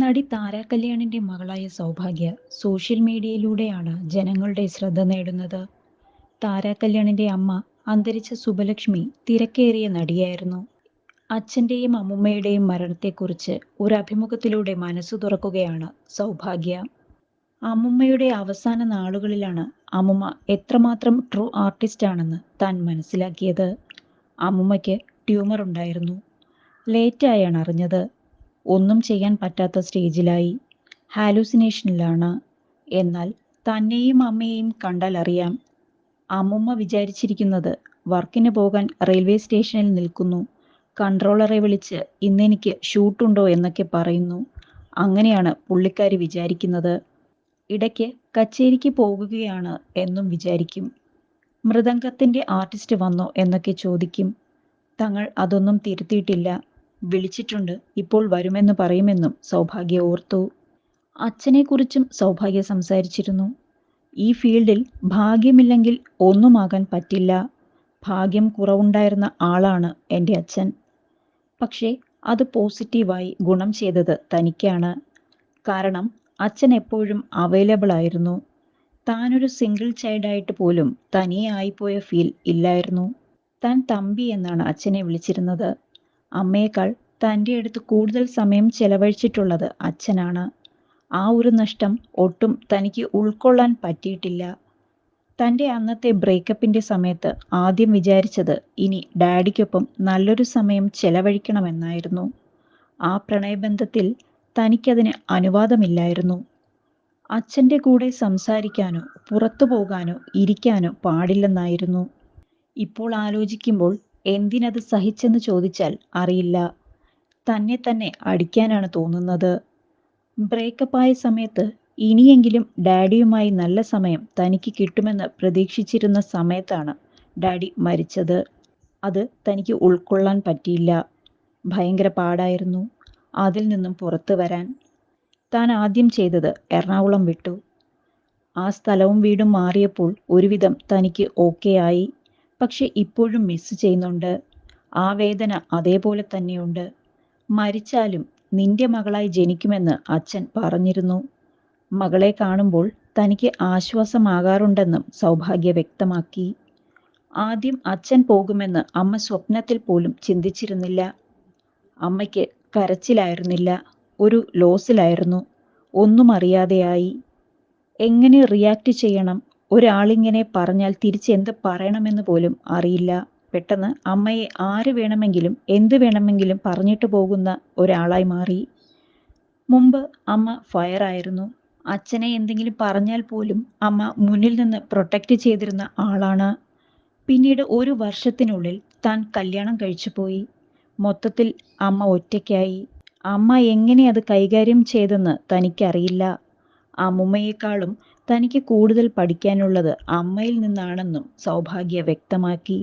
നടി താര കല്യാണിന്റെ മകളായ സൗഭാഗ്യ സോഷ്യൽ മീഡിയയിലൂടെയാണ് ജനങ്ങളുടെ ശ്രദ്ധ നേടുന്നത്. താര കല്യാണിന്റെ അമ്മ അന്തരിച്ച സുബലക്ഷ്മി തിരക്കേറിയ നടിയായിരുന്നു. അച്ഛന്റെയും അമ്മുമ്മയുടെയും മരണത്തെക്കുറിച്ച് ഒരു അഭിമുഖത്തിലൂടെ മനസ്സു തുറക്കുകയാണ് സൗഭാഗ്യ. അമ്മുമ്മയുടെ അവസാന നാളുകളിലാണ് അമ്മുമ്മ എത്രമാത്രം ട്രൂ ആർട്ടിസ്റ്റ് ആണെന്ന് താൻ മനസ്സിലാക്കിയത്. അമ്മുമ്മയ്ക്ക് ട്യൂമർ ഉണ്ടായിരുന്നു ലേറ്റായാണ് അറിഞ്ഞത്. ഒന്നും ചെയ്യാൻ പറ്റാത്ത സ്റ്റേജിലായി. ഹാലൂസിനേഷനിലാണ്. എന്നാൽ തന്നെയും അമ്മയെയും കണ്ടാൽ അറിയാം അമ്മുമ്മ വിചാരിച്ചിരിക്കുന്നത് വർക്കിന് പോകാൻ റെയിൽവേ സ്റ്റേഷനിൽ നിൽക്കുന്നു. കൺട്രോളറെ വിളിച്ച് ഇന്നെനിക്ക് ഷൂട്ടുണ്ടോ എന്നൊക്കെ പറയുന്നു. അങ്ങനെയാണ് പുള്ളിക്കാരി വിചാരിക്കുന്നത്. ഇടയ്ക്ക് കച്ചേരിക്ക് പോകുകയാണ് എന്നും വിചാരിക്കും. മൃദംഗത്തിന്റെ ആർട്ടിസ്റ്റ് വന്നോ എന്നൊക്കെ ചോദിക്കും. തങ്ങൾ അതൊന്നും തിരുത്തിയിട്ടില്ല. വിളിച്ചിട്ടുണ്ട്. ഇപ്പോൾ വരുമെന്ന് പറയുമെന്നും സൗഭാഗ്യ ഓർത്തു. അച്ഛനെക്കുറിച്ചും സൗഭാഗ്യ സംസാരിച്ചിരുന്നു. ഈ ഫീൽഡിൽ ഭാഗ്യമില്ലെങ്കിൽ ഒന്നുമാകാൻ പറ്റില്ല. ഭാഗ്യം കുറവുണ്ടായിരുന്ന ആളാണ് എന്റെ അച്ഛൻ. പക്ഷേ അത് പോസിറ്റീവായി ഗുണം ചെയ്തത് തനിക്കാണ്. കാരണം അച്ഛൻ എപ്പോഴും അവൈലബിൾ ആയിരുന്നു. താനൊരു സിംഗിൾ ചൈൽഡായിട്ട് പോലും തനിയെ ആയിപ്പോയ ഫീൽ ഇല്ലായിരുന്നു. താൻ തമ്പി എന്നാണ് അച്ഛനെ വിളിച്ചിരുന്നത്. അമ്മയേക്കാൾ തന്റെ അടുത്ത് കൂടുതൽ സമയം ചെലവഴിച്ചിട്ടുള്ളത് അച്ഛനാണ്. ആ ഒരു നഷ്ടം ഒട്ടും തനിക്ക് ഉൾക്കൊള്ളാൻ പറ്റിയിട്ടില്ല. തന്റെ അന്നത്തെ ബ്രേക്കപ്പിന്റെ സമയത്ത് ആദ്യം വിചാരിച്ചത് ഇനി ഡാഡിക്കൊപ്പം നല്ലൊരു സമയം ചെലവഴിക്കണമെന്നായിരുന്നു. ആ പ്രണയബന്ധത്തിൽ തനിക്കതിന് അനുവാദമില്ലായിരുന്നു. അച്ഛന്റെ കൂടെ സംസാരിക്കാനോ പുറത്തു പോകാനോ ഇരിക്കാനോ പാടില്ലെന്നായിരുന്നു. ഇപ്പോൾ ആലോചിക്കുമ്പോൾ എന്തിനത് സഹിച്ചെന്ന് ചോദിച്ചാൽ അറിയില്ല. തന്നെ തന്നെ അടിക്കാനാണ് തോന്നുന്നത്. ബ്രേക്കപ്പ് ആയ സമയത്ത് ഇനിയെങ്കിലും ഡാഡിയുമായി നല്ല സമയം തനിക്ക് കിട്ടുമെന്ന് പ്രതീക്ഷിച്ചിരുന്ന സമയത്താണ് ഡാഡി മരിച്ചത്. അത് തനിക്ക് ഉൾക്കൊള്ളാൻ പറ്റിയില്ല. ഭയങ്കര പാടായിരുന്നു അതിൽ നിന്നും പുറത്തു വരാൻ. താൻ ആദ്യം ചെയ്തത് എറണാകുളം വിട്ടു. ആ സ്ഥലവും വീടും മാറിയപ്പോൾ ഒരുവിധം തനിക്ക് ഓക്കെ ആയി. പക്ഷെ ഇപ്പോഴും മിസ് ചെയ്യുന്നുണ്ട്. ആ വേദന അതേപോലെ തന്നെയുണ്ട്. മരിച്ചാലും നിന്റെ മകളായി ജനിക്കുമെന്ന് അച്ഛൻ പറഞ്ഞിരുന്നു. മകളെ കാണുമ്പോൾ തനിക്ക് ആശ്വാസമാകാറുണ്ടെന്നും സൗഭാഗ്യ വ്യക്തമാക്കി. ആദ്യം അച്ഛൻ പോകുമെന്ന് അമ്മ സ്വപ്നത്തിൽ പോലും ചിന്തിച്ചിരുന്നില്ല. അമ്മയ്ക്ക് കരച്ചിലായിരുന്നില്ല. ഒരു ലോസിലായിരുന്നു ഒന്നും അറിയാതെയായി. എങ്ങനെ റിയാക്ട് ചെയ്യണം? ഒരാളിങ്ങനെ പറഞ്ഞാൽ തിരിച്ച് എന്ത് പറയണമെന്ന് പോലും അറിയില്ല. പെട്ടെന്ന് അമ്മയെ ആര് വേണമെങ്കിലും എന്ത് വേണമെങ്കിലും പറഞ്ഞിട്ട് പോകുന്ന ഒരാളായി മാറി. മുമ്പ് അമ്മ ഫയർ ആയിരുന്നു. അച്ഛനെ എന്തെങ്കിലും പറഞ്ഞാൽ പോലും അമ്മ മുന്നിൽ നിന്ന് പ്രൊട്ടക്റ്റ് ചെയ്തിരുന്ന ആളാണ്. പിന്നീട് ഒരു വർഷത്തിനുള്ളിൽ താൻ കല്യാണം കഴിച്ചു പോയി. മൊത്തത്തിൽ അമ്മ ഒറ്റയ്ക്കായി. അമ്മ എങ്ങനെ അത് കൈകാര്യം ചെയ്തെന്ന് തനിക്കറിയില്ല. അമ്മുമ്മയെക്കാളും തനിക്ക് കൂടുതൽ പഠിക്കാനുള്ളത് അമ്മയിൽ നിന്നാണെന്നും സൗഭാഗ്യ വ്യക്തമാക്കി